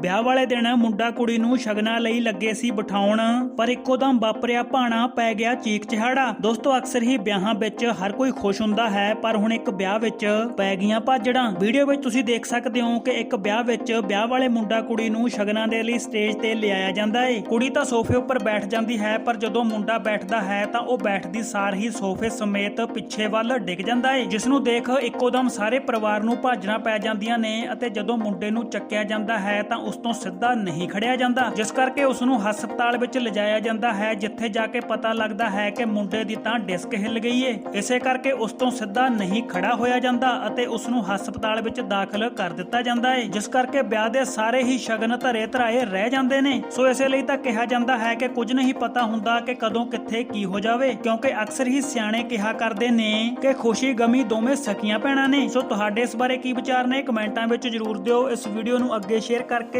ਵਿਆਹ ਵਾਲੇ ਦਿਨ ਮੁੰਡਾ ਕੁੜੀ ਨੂੰ ਸ਼ਗਨਾਂ ਲਈ ਲੱਗੇ ਸੀ ਬਿਠਾਉਣ, ਪਰ ਇੱਕੋ ਦਮ ਵਾਪਰਿਆ ਭਾਣਾ ਪੈ ਗਿਆ ਚੀਕ ਚਿਹਾੜਾ। ਦੋਸਤੋ, ਅਕਸਰ ਹੀ ਵਿਆਹਾਂ ਵਿੱਚ ਹਰ ਕੋਈ ਖੁਸ਼ ਹੁੰਦਾ ਹੈ, ਪਰ ਹੁਣ ਇੱਕ ਵਿਆਹ ਵਿੱਚ ਪੈ ਗਈਆਂ ਭਾਜੜਾਂ। ਵੀਡੀਓ ਵਿੱਚ ਤੁਸੀਂ ਦੇਖ ਸਕਦੇ ਹੋ ਕਿ ਇੱਕ ਵਿਆਹ ਵਿੱਚ ਵਿਆਹ ਵਾਲੇ ਮੁੰਡਾ ਕੁੜੀ ਨੂੰ ਸ਼ਗਨਾਂ ਦੇ ਲਈ ਸਟੇਜ ਤੇ ਲਿਆਇਆ ਜਾਂਦਾ ਏ। ਕੁੜੀ ਤਾਂ ਸੋਫੇ ਉੱਪਰ ਬੈਠ ਜਾਂਦੀ ਹੈ, ਪਰ ਜਦੋਂ ਮੁੰਡਾ ਬੈਠਦਾ ਹੈ ਤਾਂ ਉਹ ਬੈਠਦੀ ਸਾਰ ਹੀ ਸੋਫੇ ਸਮੇਤ ਪਿੱਛੇ ਵੱਲ ਡਿੱਗ ਜਾਂਦਾ ਏ। ਜਿਸ ਨੂੰ ਦੇਖ ਇੱਕੋਦਮ ਸਾਰੇ ਪਰਿਵਾਰ ਨੂੰ ਭਾਜਣਾ ਪੈ ਜਾਂਦੀਆਂ ਨੇ ਅਤੇ ਜਦੋਂ ਮੁੰਡੇ ਨੂੰ ਚੱਕਿਆ ਜਾਂਦਾ ਹੈ ਤਾਂ ਉਸ ਤੋਂ ਸਿੱਧਾ ਨਹੀਂ ਖੜਿਆ ਜਾਂਦਾ, ਜਿਸ ਕਰਕੇ ਉਸ ਨੂੰ ਹਸਪਤਾਲ ਵਿੱਚ ਲਿਜਾਇਆ ਜਾਂਦਾ ਹੈ, ਜਿੱਥੇ ਜਾ ਕੇ ਪਤਾ ਲੱਗਦਾ ਹੈ ਕਿ ਮੁੰਡੇ ਦੀ ਤਾਂ ਡਿਸਕ ਹਿੱਲ ਗਈ ਏ। ਇਸੇ ਕਰਕੇ ਉਸ ਤੋਂ ਸਿੱਧਾ ਨਹੀਂ ਖੜਾ ਹੋਇਆ ਜਾਂਦਾ ਅਤੇ ਉਸ ਨੂੰ ਹਸਪਤਾਲ ਵਿੱਚ ਦਾਖਲ ਕਰ ਦਿੱਤਾ ਜਾਂਦਾ ਹੈ ਜਿਸ ਕਰਕੇ ਵਿਆਹ ਦੇ ਸਾਰੇ ਹੀ ਸ਼ਗਨ ਧਰੇ ਧਰਾਏ ਰਹਿ ਜਾਂਦੇ ਨੇ। ਸੋ ਇਸੇ ਲਈ ਤਾਂ ਕਿਹਾ ਜਾਂਦਾ ਹੈ ਕਿ ਕੁਝ ਨਹੀਂ ਪਤਾ ਹੁੰਦਾ ਕਿ ਕਦੋਂ ਕਿੱਥੇ ਕੀ ਹੋ ਜਾਵੇ, ਕਿਉਂਕਿ ਅਕਸਰ ਹੀ ਸਿਆਣੇ ਕਿਹਾ ਕਰਦੇ ਨੇ ਕਿ ਖੁਸ਼ੀ ਗਮੀ ਦੋਵੇਂ ਸਕੀਆਂ ਭੈਣਾਂ ਨੇ। ਸੋ ਤੁਹਾਡੇ ਇਸ ਬਾਰੇ ਕੀ ਵਿਚਾਰ ਨੇ? ਕਮੈਂਟਾਂ ਵਿੱਚ ਜਰੂਰ ਦਿਓ। ਇਸ ਵੀਡੀਓ ਨੂੰ ਅੱਗੇ ਸ਼ੇਅਰ ਕਰਕੇ